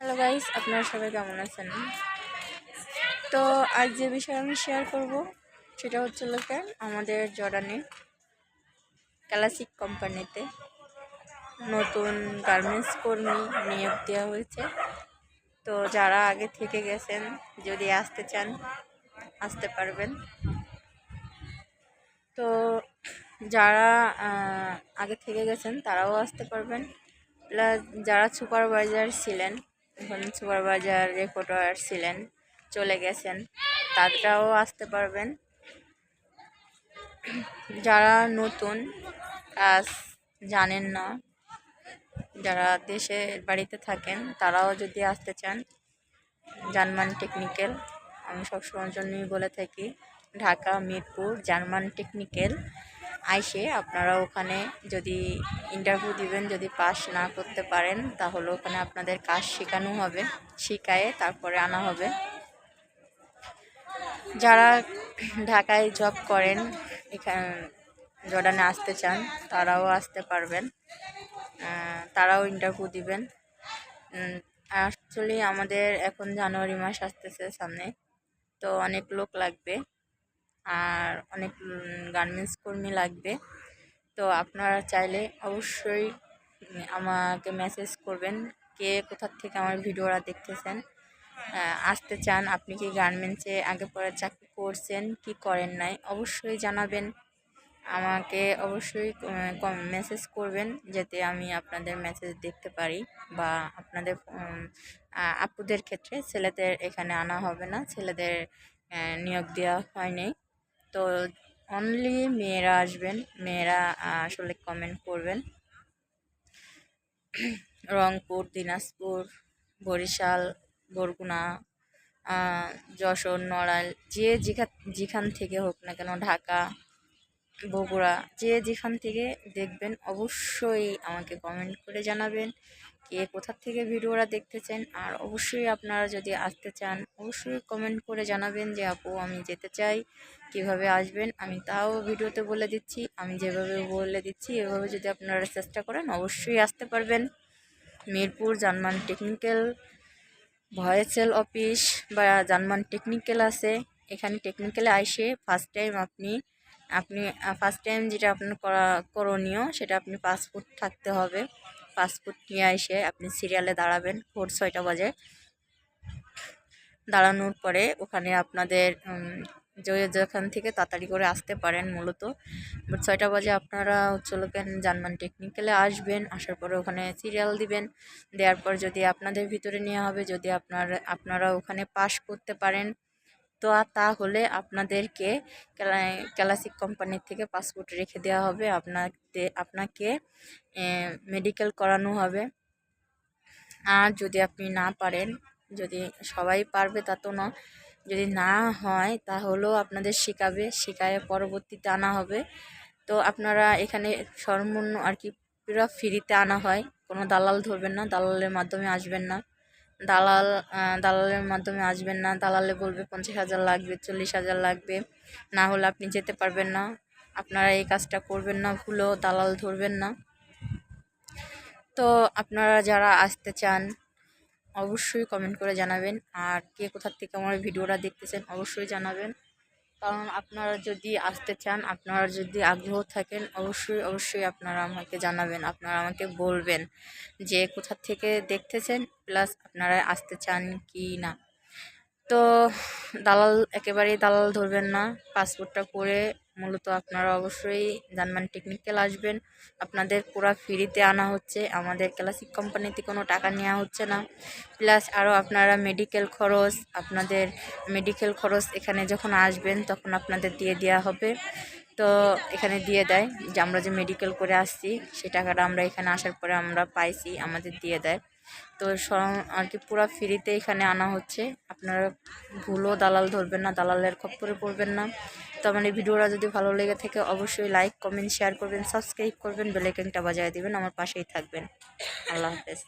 Hello guys, আপনারা সবাই কেমন আছেন? তো আজ যে বিষয়ে আমি শেয়ার করব, সেটা হচ্ছে লোকে আমাদের জর্ডানে ক্লাসিক কোম্পানিতে নতুন গার্মেন্টস কর্মী নিয়োগ দেওয়া হয়েছে। তো যারা আগে থেকে গেছেন, যদি আসতে চান, আসতে পারবেন। তো যারা আগে থেকে গেছেন, তারাও আসতে পারবেন। প্লাস যারা সুপারভাইজার ছিলেন এখন সুপারভাইজার রেকর্ডার ছিলেন, চলে গেছেন। তারাও আসতে পারবেন। যারা নতুন কাজ জানেন না, যারা দেশে বাড়িতে থাকেন, তারাও যদি আসতে চান, জার্মান টেকনিক্যাল, আমি সবসময়ের জন্যই বলে থাকি, ঢাকা, মিরপুর, জার্মান টেকনিক্যাল আইসে আপনারা ওখানে যদি ইন্টারভিউ দিবেন, যদি পাস না করতে পারেন, তাহলে ওখানে আপনাদের কাজ শেখানো হবে, শিখায়ে তারপরে আনা হবে। যারা ঢাকায় জব করেন, এখানে, জর্ডানে আসতে চান, তারাও আসতে পারবেন। তারাও ইন্টারভিউ দিবেন। অ্যাকচুয়ালি আমাদের এখন জানুয়ারি মাস আসতেছে সামনে, তো অনেক লোক লাগবে। আর অনেক গার্মেন্টস কর্মী লাগবে। তো আপনারা চাইলে অবশ্যই আমাকে মেসেজ করবেন কে কোথার থেকে আমার ভিডিওরা দেখতেছেন। আসতে চান, আপনি কি গার্মেন্টসে আগে পরে চাকরি করছেন, কি করেন নাই, অবশ্যই জানাবেন। আমাকে অবশ্যই মেসেজ করবেন যাতে আমি আপনাদের মেসেজ দেখতে পারি বা আপনাদের আপুদের ক্ষেত্রে ছেলেদের এখানে আনা হবে না, ছেলেদের নিয়োগ দেওয়া হয়নি তো অনলি মেয়েরা আসবেন, মেয়েরা আসলে কমেন্ট করবেন। রংপুর, দিনাজপুর, বরিশাল, বরগুনা যশোর, নড়াইল, যে যেখান যেখান থেকে হোক না কেন, ঢাকা, বগুড়া, যে যেখান থেকে দেখবেন অবশ্যই আমাকে কমেন্ট করে জানাবেন। কে কোথার থেকে ভিডিওটা দেখতেছেন আর অবশ্যই আপনারা যদি আসতে চান, অবশ্যই কমেন্ট করে জানাবেন যে, আপু, আমি যেতে চাই, কীভাবে আসবেন? আমি তাও ভিডিওতে বলে দিচ্ছি, আমি যেভাবে বলে দিচ্ছি, এভাবে যদি আপনারা চেষ্টা করেন, অবশ্যই আসতে পারবেন। মিরপুর জার্মান টেকনিক্যাল ভয়েসেল অফিস বা জার্মান টেকনিক্যাল আছে। এখানে টেকনিক্যালে আসে ফার্স্ট টাইম আপনি আপনি ফার্স্ট টাইম যেটা আপনার করা, করণীয়, সেটা আপনি পাসপোর্ট থাকতে হবে। পাসপোর্ট নিয়ে এসে আপনি সিরিয়ালে দাঁড়াবেন, ভোর ছয়টা বাজে। দাঁড়ানোর পরে ওখানে আপনাদের যেখান থেকে তাড়াতাড়ি করে আসতে পারেন মূলত। ছয়টা বাজে আপনারা হচ্ছে লোকেন জার্মান টেকনিক্যালে আসবেন, আসার পরে ওখানে সিরিয়াল দিবেন। দেওয়ার পর যদি আপনাদের ভিতরে নেওয়া হবে, যদি আপনার, আপনারা ওখানে পাস করতে পারেন তো আর তাহলে আপনাদেরকে ক্লাসিক কোম্পানির থেকে পাসপোর্ট রেখে দেওয়া হবে। আপনাকে আপনাকে মেডিকেল করানো হবে। আর যদি আপনি না পারেন, যদি সবাই পারবে তা তো না যদি না হয় তাহলেও আপনাদের শেখাবে, শেখায় পরবর্তীতে আনা হবে। তো আপনারা এখানে সর্বনিম্ন আর কি পুরো ফ্রিতে আনা হয়। কোনো দালাল ধরবেন না, দালালের মাধ্যমে আসবেন না। দালাল দালালের মাধ্যমে আসবেন না। দালালে বলবে পঞ্চাশ হাজার লাগবে, চল্লিশ হাজার লাগবে। না হলে আপনি যেতে পারবেন না। আপনারা এই কাজটা করবেন না, ভুলেও দালাল ধরবেন না। তো আপনারা যারা আসতে চান, অবশ্যই কমেন্ট করে জানাবেন। আর কে কোথার থেকে আমার ভিডিওটা দেখতেছেন, অবশ্যই জানাবেন। কারণ আপনারা যদি আসতে চান, আপনারা যদি আগ্রহ থাকেন, অবশ্যই অবশ্যই আপনারা আমাকে জানাবেন, আপনারা আমাকে বলবেন যে কোথা থেকে দেখতেছেন, প্লাস আপনারা আসতে চান কি না। তো, দালাল, একেবারেই দালাল ধরবেন না, পাসপোর্টটা করে মূলত আপনারা অবশ্যই জার্মান টেকনিক্যাল আসবেন। আপনাদের পুরা ফ্রিতে আনা হচ্ছে। আমাদের ক্লাসিক কোম্পানিতে কোনো টাকা নেওয়া হচ্ছে না। প্লাস আরও আপনারা মেডিকেল খরচ, আপনাদের মেডিকেল খরচ এখানে যখন আসবেন তখন আপনাদের দিয়ে দেওয়া হবে। তো এখানে দিয়ে দেয় যে আমরা যে মেডিকেল করে আসছি সেই টাকাটা আমরা এখানে আসার পরে আমরা পাইছি, আমাদের দিয়ে দেয়। তো আর কি পুরো ফ্রিতে এখানে আনা হচ্ছে। আপনারা ভুলও দালাল ধরবেন না, দালালের খপ্পরে পড়বেন না। তো আমার এই ভিডিওটা যদি ভালো লেগে থাকে, অবশ্যই লাইক কমেন্ট শেয়ার করবেন সাবস্ক্রাইব করবেন বেলাইকনটা বাজায় দেবেন, আমার পাশেই থাকবেন। আল্লাহ হাফেজ।